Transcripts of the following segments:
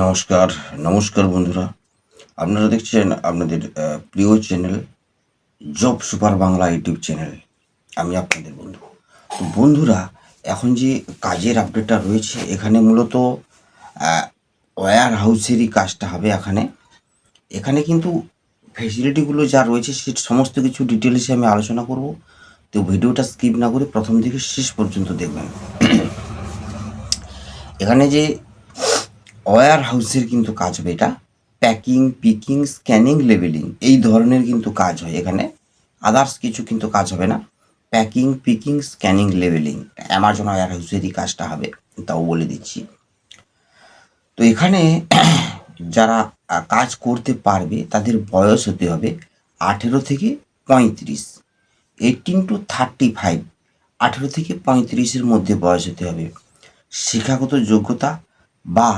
নমস্কার নমস্কার বন্ধুরা। আপনারা দেখছেন আপনাদের প্রিয় channel job super Bangla YouTube channel আমি আপনাদের বন্ধু। তো বন্ধুরা, এখন যে কাজের আপডেটটা রয়েছে, এখানে মূলত ওয়্যার হাউসেরই কাজটা হবে এখানে। এখানে কিন্তু ফেসিলিটিগুলো যা রয়েছে, সে সমস্ত কিছু ডিটেলসে আমি আলোচনা করব। তো ভিডিওটা স্কিপ না করে প্রথম থেকে শেষ পর্যন্ত দেখবেন। এখানে যে ওয়্যার হাউসের কিন্তু কাজ হবে এটা। প্যাকিং পিকিং স্ক্যানিং লেবেলিং এই ধরনের কিন্তু কাজ হয় এখানে। আদার্স কিছু কিন্তু কাজ হবে না। Packing picking scanning labelling Amazon wire হাউসেরই কাজটা হবে, তাও বলে দিচ্ছি। তো এখানে যারা কাজ করতে পারবে তাদের বয়স হতে হবে আঠেরো থেকে পঁয়ত্রিশ। এইটিন টু থার্টি ফাইভ আঠেরো থেকে পঁয়ত্রিশের মধ্যে বয়স হতে হবে। শিক্ষাগত যোগ্যতা বা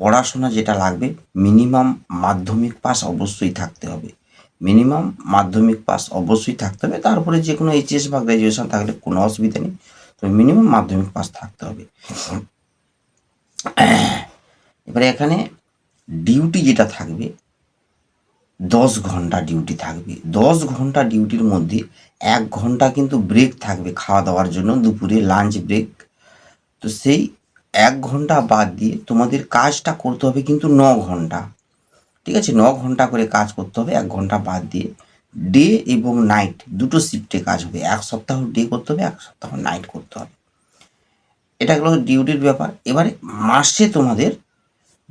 পড়াশোনা যেটা লাগবে মিনিমাম মাধ্যমিক পাস অবশ্যই থাকতে হবে। মিনিমাম মাধ্যমিক পাস অবশ্যই থাকতে হবে তারপরে যে কোনো এইচএস বা গ্র্যাজুয়েশন থাকলে কোনো অসুবিধা নেই, তবে মিনিমাম মাধ্যমিক পাস থাকতে হবে। এবারে এখানে ডিউটি যেটা থাকবে, দশ ঘণ্টা ডিউটি থাকবে। দশ ঘণ্টা ডিউটির মধ্যে এক ঘণ্টা কিন্তু ব্রেক থাকবে খাওয়া দাওয়ার জন্য, দুপুরে লাঞ্চ ব্রেক তো সেই এক ঘণ্টা বাদ দিয়ে তোমাদের কাজটা করতে হবে কিন্তু ন ঘণ্টা। ঠিক আছে? ন ঘণ্টা করে কাজ করতে হবে, এক ঘণ্টা বাদ দিয়ে ডে এবং নাইট দুটো শিফটে কাজ হবে। এক সপ্তাহ ডে করতে হবে, এক সপ্তাহ নাইট করতে হবে। এটা হলো ডিউটির ব্যাপার। এবারে মাসে তোমাদের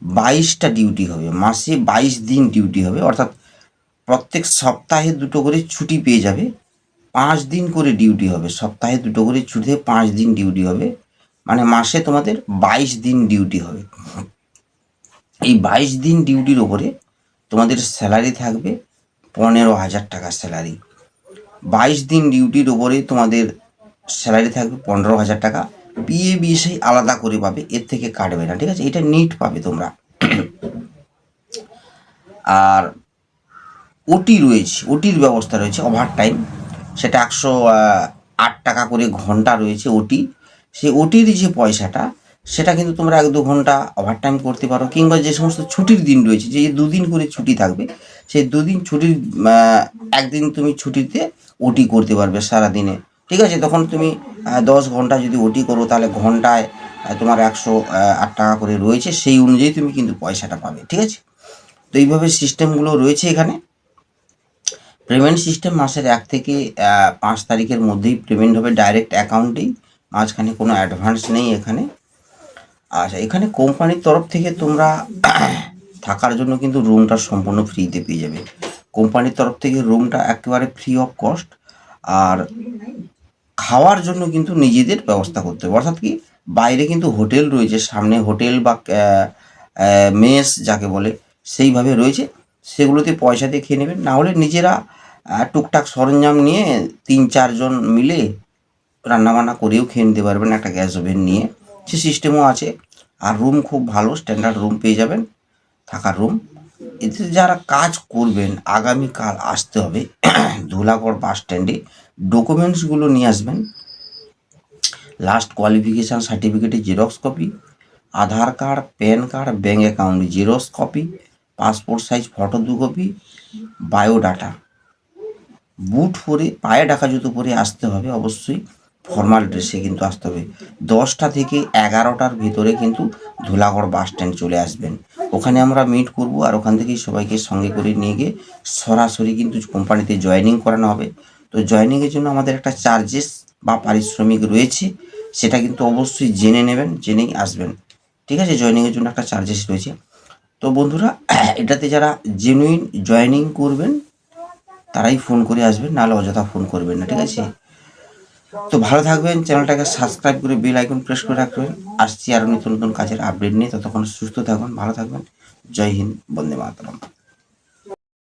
বাইশটা ডিউটি হবে। মাসে বাইশ দিন ডিউটি হবে। অর্থাৎ প্রত্যেক সপ্তাহে দুটো করে ছুটি পেয়ে যাবে। পাঁচ দিন করে ডিউটি হবে। সপ্তাহে দুটো করে ছুটিতে পাঁচ দিন ডিউটি হবে। মানে মাসে তোমাদের বাইশ দিন ডিউটি হবে। এই বাইশ দিন ডিউটির ওপরে তোমাদের স্যালারি থাকবে পনেরো হাজার টাকা স্যালারি বাইশ দিন ডিউটির ওপরে তোমাদের স্যালারি থাকবে পনেরো হাজার টাকা। পিএ বিএসআই আলাদা করে পাবে, এর থেকে কাটবে না, ঠিক আছে? এটা নিট পাবে তোমরা। আর ওটি রয়েছে ওটির ব্যবস্থা রয়েছে ওভার টাইম সেটা একশো আট টাকা করে ঘণ্টা রয়েছে ওটি সেই ওটির যে পয়সাটা, সেটা কিন্তু তোমরা এক দু ঘণ্টা ওভার টাইম করতে পারো কিংবা যে সমস্ত ছুটির দিন রয়েছে, যে দুদিন করে ছুটি থাকবে, সেই দুদিন ছুটির একদিন তুমি ছুটিতে ওটি করতে পারবে সারা দিনে ঠিক আছে? তখন তুমি দশ ঘণ্টা যদি ওটি করো, তাহলে ঘন্টায় তোমার একশো আট টাকা করে রয়েছে, সেই অনুযায়ী তুমি কিন্তু পয়সাটা পাবে। ঠিক আছে? তো এইভাবে সিস্টেমগুলো রয়েছে এখানে। পেমেন্ট সিস্টেম মাসের এক থেকে পাঁচ তারিখের মধ্যেই পেমেন্ট হবে ডাইরেক্ট অ্যাকাউন্টেই মাঝখানে কোনো অ্যাডভান্স নেই এখানে। আচ্ছা এখানে কোম্পানির তরফ থেকে তোমরা থাকার জন্য কিন্তু রুমটা সম্পূর্ণ ফ্রিতে পেয়ে যাবে। কোম্পানির তরফ থেকে রুমটা একেবারে ফ্রি অফ কস্ট আর খাওয়ার জন্য কিন্তু নিজেদের ব্যবস্থা করতে হবে। অর্থাৎ কি, বাইরে কিন্তু হোটেল রয়েছে, সামনে হোটেল বা মেস যাকে বলে, সেইভাবে রয়েছে। সেগুলোতে পয়সা দিয়ে খেয়ে নেবেন। না হলে নিজেরা টুকটাক সরঞ্জাম নিয়ে তিন চারজন মিলে রান্নাবান্না করেও খেয়ে নিতে পারবেন একটা গ্যাস ওভেন নিয়ে। সে সিস্টেমও আছে। আর রুম খুব ভালো স্ট্যান্ডার্ড রুম পেয়ে যাবেন, থাকার রুম এতে যারা কাজ করবেন, আগামীকাল আসতে হবে। ধুলাগড় বাস স্ট্যান্ডে ডকুমেন্টসগুলো নিয়ে আসবেন। লাস্ট কোয়ালিফিকেশান সার্টিফিকেটের xerox copy Aadhaar card PAN card bank account xerox copy passport size photo দু কপি বায়োডাটা বুট পরে পায়ে ডাকা জুতো পরে আসতে হবে অবশ্যই। ফর্মাল ড্রেসে কিন্তু আসতে হবে। দশটা থেকে এগারোটার ভিতরে কিন্তু ধুলাগড় বাস স্ট্যান্ড চলে আসবেন। ওখানে আমরা মিট করব আর ওখান থেকেই সবাইকে সঙ্গে করে নিয়ে গিয়ে সরাসরি কিন্তু কোম্পানিতে জয়েনিং করানো হবে। তো জয়েনিংয়ের জন্য আমাদের একটা চার্জেস বা পারিশ্রমিক রয়েছে, সেটা কিন্তু অবশ্যই জেনে নেবেন, জেনেই আসবেন। ঠিক আছে? জয়েনিংয়ের জন্য একটা চার্জেস রয়েছে। তো বন্ধুরা, এটাতে যারা জেনুইন জয়েনিং করবেন, তারাই ফোন করে আসবেন, নাহলে অযথা ফোন করবেন না। ঠিক আছে? তো ভালো থাকবেন, চ্যানেলটাকে সাবস্ক্রাইব করে বেল আইকন প্রেস করে রাখবেন। আসছি আরও নতুন নতুন কাজের আপডেট নিয়ে, ততক্ষণ সুস্থ থাকুন, ভালো থাকবেন। জয় হিন্দ, বন্দে মাতরম।